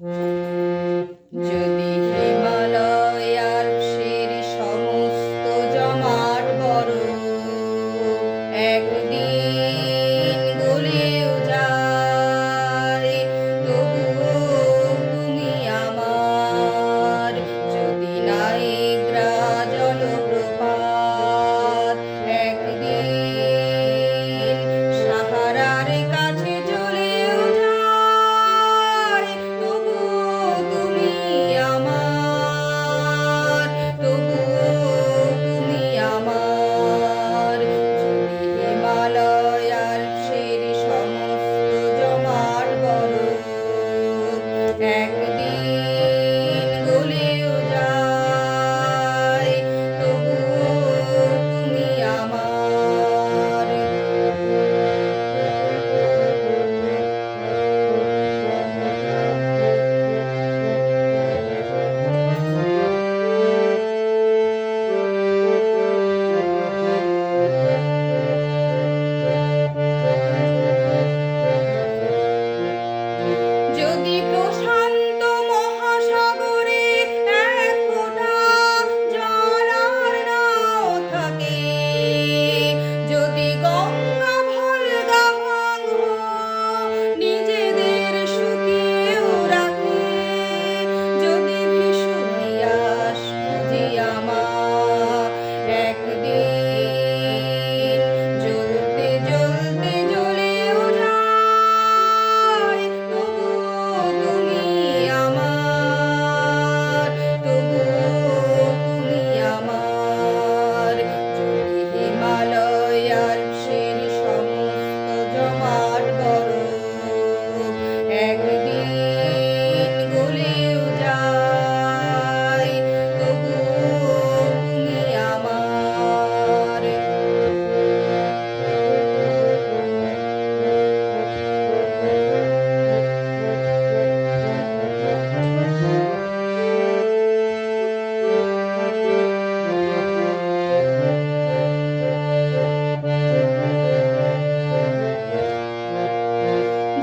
যদি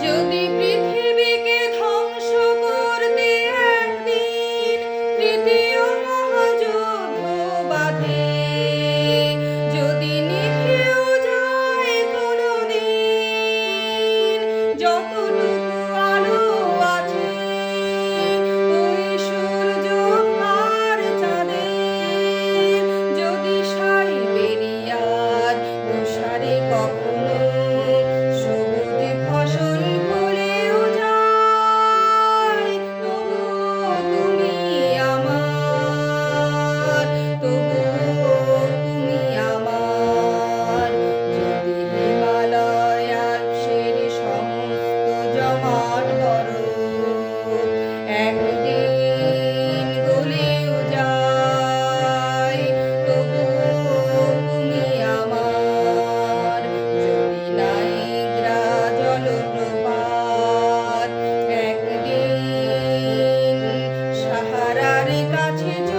যদি পৃথিবীকে ধ্বংস করতে একদিন তৃতীয় মহাযুদ্ধ বাধে যদি নিভেও যায় কোনোদিন যতটুকু Krishna